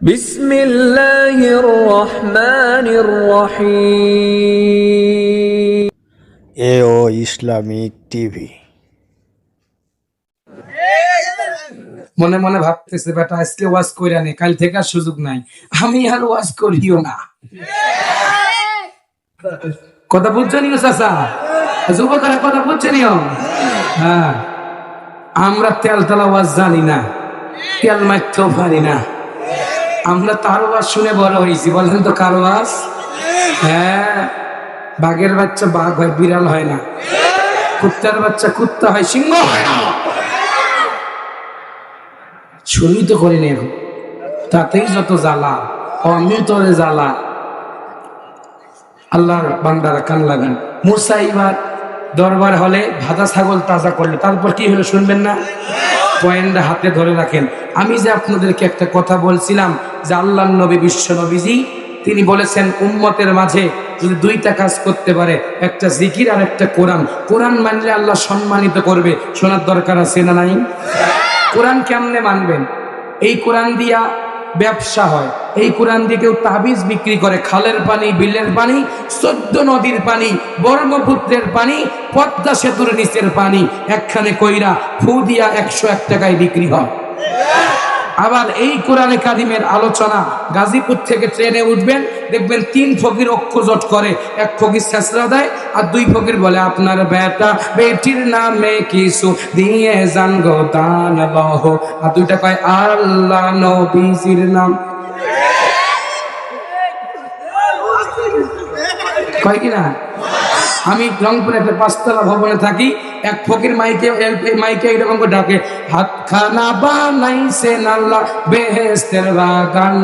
بسم الله الرحمن الرحيم এও Islamic TV মনে মনে ভাবতেছে বেটা আজকে ওয়াজ কইরা নে কাল থেকে আর সুযোগ নাই আমি আর ওয়াজ করিও না কথা বুঝছো নিও চাচা যুবকরা কথা বুঝছো নিও হ্যাঁ আমরা তেল তেলা ওয়াজ জানি না তেল মারতেও পারি না আমরা তার ওয়াজ শুনে বড় হয়েছি, বলেন তো কার ওয়াজ হ্যাঁ বাঘের বাচ্চা বাঘ হয়, বিড়াল হয় না। কুত্তার বাচ্চা কুত্তা হয়, সিংহ হয় না। শুনি তো করিনি এখন তাতেই যত জ্বালা, অমৃতরে জ্বালা। আল্লাহর বান্দারা কান লাগান। মুসা দরবার হলে ভাজা ছাগল তাজা করলে, তারপর কি হলো শুনবেন না? পয়েন্টটা হাতে ধরে রাখেন। আমি যে আপনাদেরকে একটা কথা বলছিলাম, যে আল্লাহ নবী, বিশ্ব নবীজি, তিনি বলেছেন, উম্মতের মাঝে যদি দুইটা কাজ করতে পারে, একটা জিকির আর একটা কোরআন। কোরআন মানলে আল্লাহ সম্মানিত করবে। শোনার দরকার আছে না নাই? কোরআন কেমনে মানবেন? এই কোরআন দিয়া ব্যবসা হয়। এই কোরআন দিয়ে কেউ তাবিজ বিক্রি করে। খালের পানি, বিলের পানি, সদ্য নদীর পানি, ব্রহ্মপুত্রের পানি, পদ্মা সেতুর নিচের পানি, একখানে কইরা ফু দিয়া একশো এক টাকায় বিক্রি হয়। আবার এই কোরআনে কাদিমের আলোচনা গাজীপুর থেকে ট্রেনে উঠবেন, দেখবেন তিন ফকির অক্ষজট করে। এক ফকির শেষরা দেয় আর দুই ফকির বলে, আপনার বেটা বেটির নামে কিছু দিয়ে যান গো দান লহ আর দুইটা কয়, আল্লাহ নবীজির নাম। কয় কি না? আমি রংপুরে একটা পাঁচতলা ভবনে থাকি, এক ফকির মাইকে মাইকে এরকম করে ডাকে হাত খানা বানাইছে নাল্লা বেহেস্তের বাগান।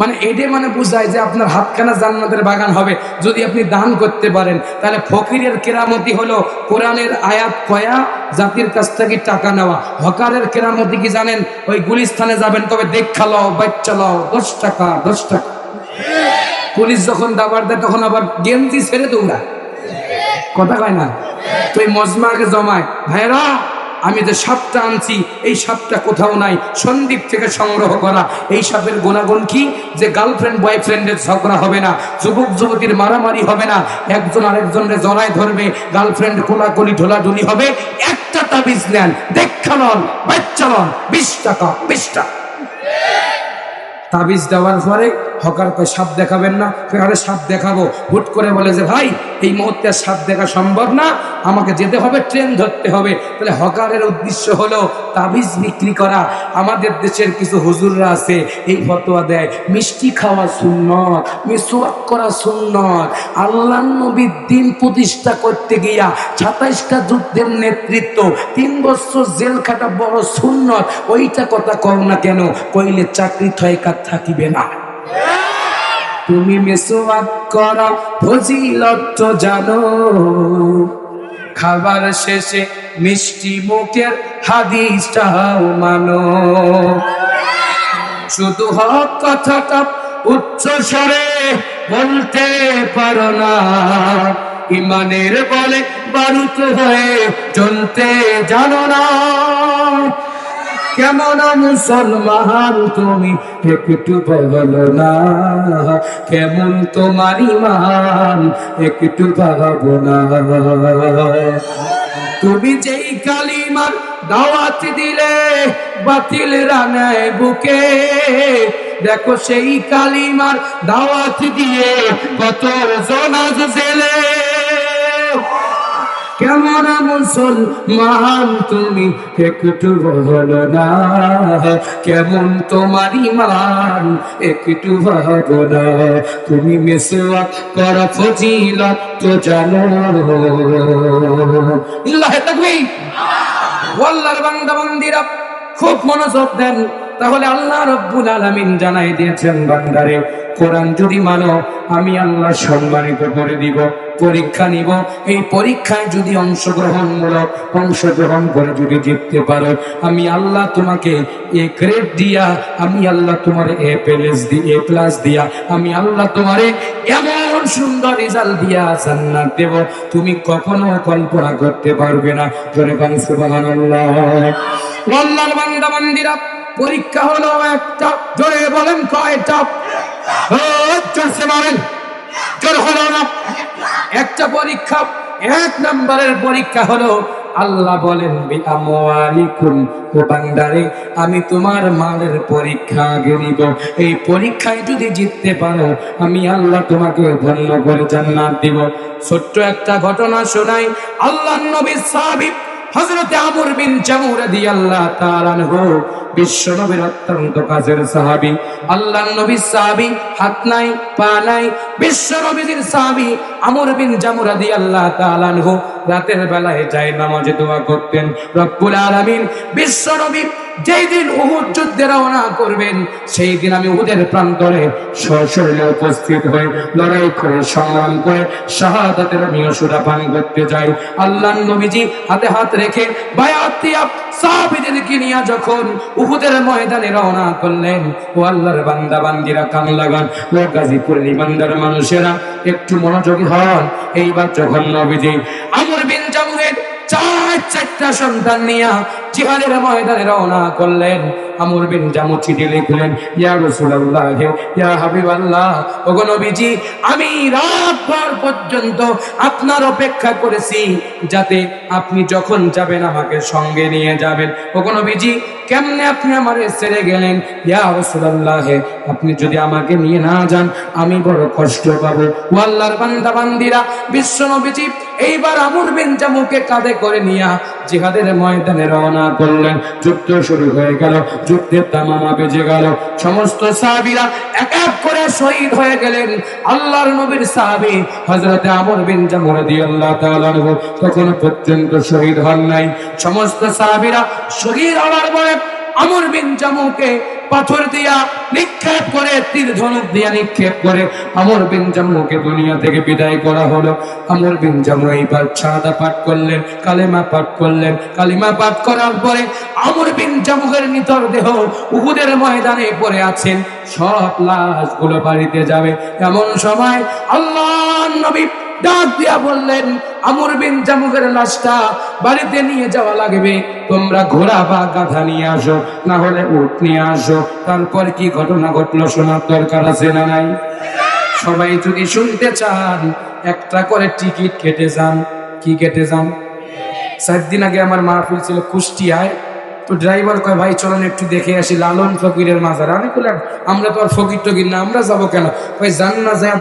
মানে এটাই মানে বুঝায় যে আপনার হাতখানা জান্নাতের বাগান হবে। যদি আপনি দান করতে পারেন, তাহলে ফকিরের কেরামতি হলো কোরআনের আয়াত কয়া, জাতির কাছ থেকে টাকা নেওয়া। হকারের কেরামতি কি জানেন? ওই গুলিস্থানে যাবেন তবে দেখা লও বাচ্চা লও, দশ টাকা দশ টাকা। পুলিশ যখন দাবার দেয়, তখন আবার গেঞ্জি ছেড়ে দৌড়া কথা কয় না? তো এই মজমাকে জমায় ভাইরা আমি যে সাপটা আনছি, এই সাপটা কোথাও নাই। সন্দীপ থেকে সংগ্রহ করা। এই সাপের গুণাগুণ কি? যে গার্লফ্রেন্ড, বয়ফ্রেন্ডের ঝগড়া হবে না, যুবক, যুবতীর মারামারি হবে না। একজন আরেকজনের জড়ায় ধরবে, গার্লফ্রেন্ড কোলাকুলি, ঢোলাঢুলি হবে। একটা তাবিজ নেন, দেখা নন বাচ্চা নন বিশ টাকা বিশ টাকা। তাবিজ দেওয়ার পরে হকার কয়, সাপ দেখাবেন না? আরে সাপ দেখাবো। হুট করে বলে যে, ভাই, এই মুহূর্তে সাপ দেখা সম্ভব না। আমাকে যেতে হবে, ট্রেন ধরতে হবে। তাহলে হকারের উদ্দেশ্য হলো তাবিজ বিক্রি করা। আমাদের দেশের কিছু হুজুররা আছে, এই ফতোয়া দেয়, মিষ্টি খাওয়া সুন্নত, মিসওয়াক করা সুন্নত। আল্লাহ নবীর দিন প্রতিষ্ঠা করতে গিয়া সাতাইশটা যুদ্ধের নেতৃত্ব, তিন বছর জেল খাটা বড় সুন্নত। ওইটা কথা কও না কেন? কইলে চাকরি ঠয়কার থাকিবে না। তুমি মেসোয়াক করা, ফজিলত জানো। খাবার শেষে মিষ্টি মুখের হাদিসটাও মানো। শুধু হক কথাটা উচ্চ স্বরে বলতে পারো না। ইমানের বলে বারুত হয়ে চলতে জানো না। কেমন মুসলমান তুমি একটু বলো না। কেমন তোমার ইমান একটু ভাবো না। তুমি যেই কালিমার দাওয়াত দিলে বাতিল রানায় বুকে, দেখো সেই কালিমার দাওয়াত দিয়ে কত জনাজ জেলে। কেমন মুসলমান, তুমি একটু বলো না। কেমন তোমার ইমান একটু ভাবো না। তুমি মেসোয়া কর, ফজিলত তো জানো। ইল্লাহে তাকবীর। ওয়াল্লাহর বান্দা বান্দিরা খুব মনোযোগ দেন। তাহলে আল্লাহ রব্বুল আলামিন জানাই দিয়েছেন বান্দারে, কোরআন যদি মানো, আমি আল্লাহ সম্মানিত করে দিব। পরীক্ষা নিব। এই পরীক্ষায় যদি অংশগ্রহণমূলক অংশগ্রহণ করে যদি জিততে পারো, আমি আল্লাহ তোমাকে এ গ্রেড দিয়া, আমি আল্লাহ তোমার এ প্লাস দি, এ প্লাস দিয়া, আমি আল্লাহ তোমারে এমন সুন্দর রেজাল্ট দিয়া জান্নাত দেব। তুমি কখনো কল্পনা করতে পারবে না। জোরে বান সুবহানাল্লাহ। আল্লাহর বান্দা বান্দিরা, পরীক্ষা হলো একটা, জোরে বলেন কয়টা? জোরসে বলেন। জোর হলো না। একটা পরীক্ষা, এক নম্বরের পরীক্ষা হলো, আল্লাহ বলেন বান্দারে আমি তোমার মালের পরীক্ষা আগে নিব। এই পরীক্ষায় যদি জিততে পারো, আমি আল্লাহ তোমাকে ধন্য করে জান্নাত দিব। ছোট্ট একটা ঘটনা শোনাই। আল্লাহ নবী সাহাবী হযরতে আমর বিন জামু রাদিয়াল্লাহু তাআলা আনহু বিশ্ব নবীর অত্যন্ত কাছের সাহাবি আল্লাহ নবীর সাহাবি, হাত নাই, পা নাই বিশ্ব নবীর সাহাবী আমর বিন জামু রাদিয়াল্লাহু তাআলা আনহু রাতের বেলায় যায় নামাজে দোয়া করতেন। রব্বুল আলামিন বিশ্ব নবী যেই দিন উহুদ যুদ্ধে রওনা করবেন, সেই দিন আমি উহুদের প্রান্তরে সশরীরে উপস্থিত হয়ে লড়াই করে সংগ্রাম করে শাহাদাতের আমিও সুরা পান করতে যাই। আল্লাহ নবীজি হাতে হাত রেখে বায়াত দিয়া সাহাবীদেরকে নিয়ে যখন উহুদের ময়দানে রওনা করলেন, ও আল্লাহর বান্দা, বান্দিরা কান লাগান, ও মানুষেরা, একটু মনোযোগী হন। এইবার যখন নবীজি আমর বিন জামুহের চার চারটা সন্তান নিয়া জিহাদের ময়দানে রওনা করলেন। আমর বিন জামু চিঠি লিখলেন, ইয়া রাসূলুল্লাহ, ইয়া হাবিবাল্লাহ, ওগো নবীজি, আমি রাত ভর পর্যন্ত আপনার অপেক্ষা করেছি যাতে আপনি যখন যাবেন আমাকে সঙ্গে নিয়ে যাবেন। ওগো নবীজি, কেমনে আপনি আমারে ছেড়ে গেলেন? ইয়া রাসূলুল্লাহ, আপনি যদি আমাকে নিয়ে না যান, আমি বড় কষ্ট পাবো। ও আল্লাহর বান্দা বান্দিরা, বিশ্ব নবীজি, এইবার আমর বিন জামুকে কাঁধে করে নিয়া জিহাদের ময়দানে রওনা করলেন। যুদ্ধ শুরু হয়ে গেল। যুদ্ধের দামামা বেজে গেল। সমস্ত সাহাবিরা এক এক করে শহীদ হয়ে গেলেন। আল্লাহর নবীর সাহাবি হযরতে আমর বিন জামর আল্লাহ তাআলা তখনো পর্যন্ত শহীদ হন নাই। সমস্ত সাহাবিরা শহীদ হওয়ার পরে আমর বিন জামুকে পাথর দিয়া নিক্ষেপ করে, তীর ধনুক দিয়া নিক্ষেপ করে আমর বিন জামুকে দুনিয়া থেকে বিদায় করা হলো। আমর বিন জামু এইবার ছাদা পাঠ করলেন, কালেমা পাঠ করলেন। কালিমা পাঠ করার পরে আমর বিন জামুকের নিতর দেহ উহুদের ময়দানে পড়ে আছেন। সব লাশগুলো বাড়িতে যাবে। এমন সময় আল্লাহ নবী ডাক দিয়া বললেন আমর বিন জামুকের লাশটা বাড়িতে নিয়ে যাওয়া লাগবে। তোমরা ঘোড়া বা গাধা নিয়ে আসো, না হলে উট নিয়ে আসো। তারপর কি ঘটনা ঘটলো শোনার দরকার আছে না নাই? সবাই যদি শুনতে চান, একটা করে টিকিট কেটে যান। কি কেটে যান? চার দিন আগে আমার মাহফিল ছিল কুষ্টিয়ায়। তো ড্রাইভার কয়, ভাই, চলেন একটু দেখে আসি লালন ফকিরের মাজার। আমি বললাম আমরা তো আর ফকির টকির না, আমরা যাব কেন? ভাই জান না যায়